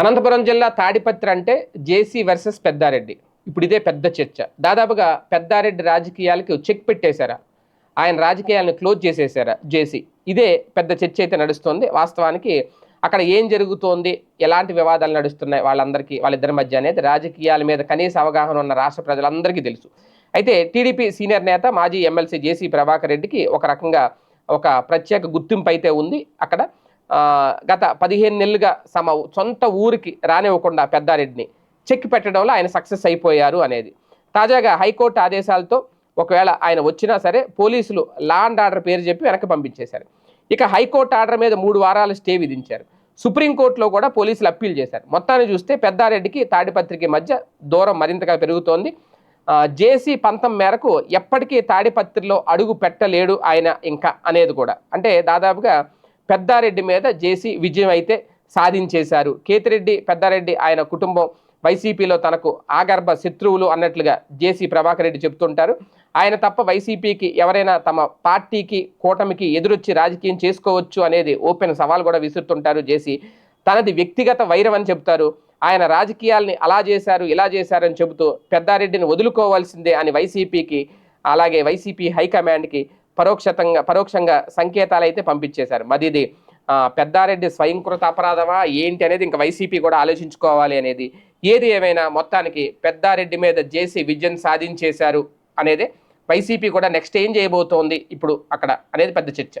అనంతపురం జిల్లా తాడిపత్రి అంటే జేసీ వర్సెస్ పెద్దారెడ్డి. ఇప్పుడు ఇదే పెద్ద చర్చ. దాదాపుగా పెద్దారెడ్డి రాజకీయాలకి చెక్ పెట్టేశారా? ఆయన రాజకీయాలను క్లోజ్ చేసేసారా జేసీ. ఇదే పెద్ద చర్చ అయితే నడుస్తుంది. వాస్తవానికి అక్కడ ఏం జరుగుతోంది? ఎలాంటి వివాదాలు నడుస్తున్నాయి? వాళ్ళందరికీ వాళ్ళిద్దరి మధ్య అనేది రాజకీయాల మీద కనీస అవగాహన ఉన్న రాష్ట్ర ప్రజలందరికీ తెలుసు. అయితే టీడీపీ సీనియర్ నేత మాజీ ఎమ్మెల్సీ జేసీ ప్రభాకర్ రెడ్డికి ఒక రకంగా ఒక ప్రత్యేక గుర్తింపు అయితే ఉంది అక్కడ. గత పదిహేను నెలలుగా తమ సొంత ఊరికి రానివ్వకుండా పెద్దారెడ్డిని చెక్ పెట్టడంలో ఆయన సక్సెస్ అయిపోయారు అనేది. తాజాగా హైకోర్టు ఆదేశాలతో ఒకవేళ ఆయన వచ్చినా సరే పోలీసులు లా అండ్ ఆర్డర్ పేరు చెప్పి వెనక్కి పంపించేశారు. ఇక హైకోర్టు ఆర్డర్ మీద మూడు వారాలు స్టే విధించారు. సుప్రీంకోర్టులో కూడా పోలీసులు అప్పీల్ చేశారు. మొత్తాన్ని చూస్తే పెద్దారెడ్డికి తాడిపత్రికి మధ్య దూరం మరింతగా పెరుగుతోంది. జేసీ పంతం మేరకు ఎప్పటికీ తాడిపత్రిలో అడుగు పెట్టలేడు ఆయన ఇంకా అనేది కూడా. అంటే దాదాపుగా పెద్దారెడ్డి మీద జేసీ విజయం అయితే సాధించేశారు. కేతిరెడ్డి పెద్దారెడ్డి ఆయన కుటుంబం వైసీపీలో తనకు ఆగర్భ శత్రువులు అన్నట్లుగా జేసీ ప్రభాకర్ రెడ్డి చెప్తుంటారు ఆయన తప్ప వైసీపీకి ఎవరైనా తమ పార్టీకి కూటమికి ఎదురొచ్చి రాజకీయం చేసుకోవచ్చు అనేది ఓపెన్ సవాల్ కూడా విసురుతుంటారు జేసీ. తనది వ్యక్తిగత వైరం అని చెప్తారు ఆయన రాజకీయాల్ని అలా చేశారు ఇలా చేశారని చెబుతూ పెద్దారెడ్డిని వదులుకోవాల్సిందే అని వైసీపీకి అలాగే వైసీపీ హైకమాండ్కి పరోక్షతంగా పరోక్షంగా సంకేతాలు అయితే పంపించేశారు. మరి ఇది పెద్దారెడ్డి స్వయంకృత అపరాధమా? ఏంటి అనేది ఇంకా వైసీపీ కూడా ఆలోచించుకోవాలి అనేది. ఏది ఏమైనా మొత్తానికి పెద్దారెడ్డి మీద జేసీ విజయం సాధించేశారు అనేది వైసీపీ కూడా నెక్స్ట్ ఏం చేయబోతోంది ఇప్పుడు అక్కడ అనేది పెద్ద చర్చ.